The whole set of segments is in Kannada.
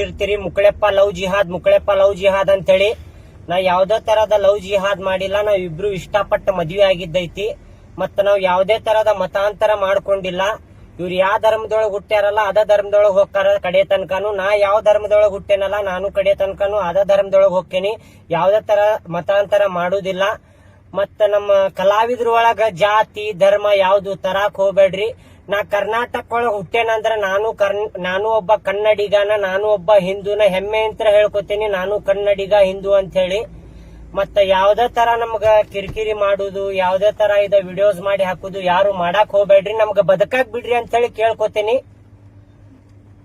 ಅನ್ಕೊಂಡಿರ್ತೀರಿ Mukkaleppa love jihad Mukkaleppa love jihad ಅಂತೇಳಿ. ನಾ ಯಾವ್ದೇ ತರಹದ ಲವ್ ಜಿಹಾದ್ ಮಾಡಿಲ್ಲ, ನಾವ್ ಇಬ್ರು ಇಷ್ಟಪಟ್ಟ ಮದ್ವೆ ಆಗಿದ್ದೈತಿ. ಮತ್ತ ನಾವ್ ಯಾವ್ದೇ ತರಹದ ಮತಾಂತರ ಮಾಡ್ಕೊಂಡಿಲ್ಲ. ಇವ್ರು ಯಾವ ಧರ್ಮದೊಳಗೆ ಹುಟ್ಟ್ಯಾರಲ್ಲ, ಅದ ಧರ್ಮದೊಳಗೆ ಹೋಗ್ತಾರ ಕಡೆ ತನಕನು. ನಾ ಯಾವ ಧರ್ಮದೊಳಗೆ ಹುಟ್ಟೇನಲ್ಲ, ನಾನು ಕಡೆ ತನಕನು ಅದ ಧರ್ಮದೊಳಗೆ ಹೋಗ್ತೇನೆ ಯಾವ್ದೇ ತರ ಮತಾಂತರ ಮಾಡುದಿಲ್ಲ. ಮತ್ತ ನಮ್ಮ ಕಲಾವಿದ್ರ ಒಳಗ ಜಾತಿ, ಧರ್ಮ ಯಾವ್ದು ತರಾಕ್ ಹೋಗ್ಬೇಡ್ರಿ. ನಾ ಕರ್ನಾಟಕ ಒಳಗ ಹುಟ್ಟೇನಂದ್ರ ನಾನು ನಾನು ಒಬ್ಬ ಕನ್ನಡಿಗನ, ನಾನು ಒಬ್ಬ ಹಿಂದೂನ ಹೆಮ್ಮೆ ಅಂತ ಹೇಳ್ಕೊತೀನಿ, ನಾನು ಕನ್ನಡಿಗ, ಹಿಂದೂ ಅಂತ ಹೇಳಿ ಮತ್ತ ಯಾವ್ದೇ ತರ ನಮ್ಗ ಕಿರಿಕಿರಿ ಮಾಡುದು, ಯಾವ್ದೇ ತರ ಇದ ವಿಡಿಯೋಸ್ ಮಾಡಿ ಹಾಕುದು, ಯಾರು ಮಾಡಾಕ್ ಹೋಗ್ಬೇಡ್ರಿ, ನಮ್ಗ ಬದುಕಾಕ್ ಬಿಡ್ರಿ ಅಂತ ಹೇಳಿ ಕೇಳ್ಕೊತೀನಿ.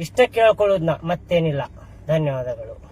ಇಷ್ಟ ಕೇಳ್ಕೊಳ್ಳೋದ್ ನಾ ಮತ್ತೇನಿಲ್ಲ. ಧನ್ಯವಾದಗಳು.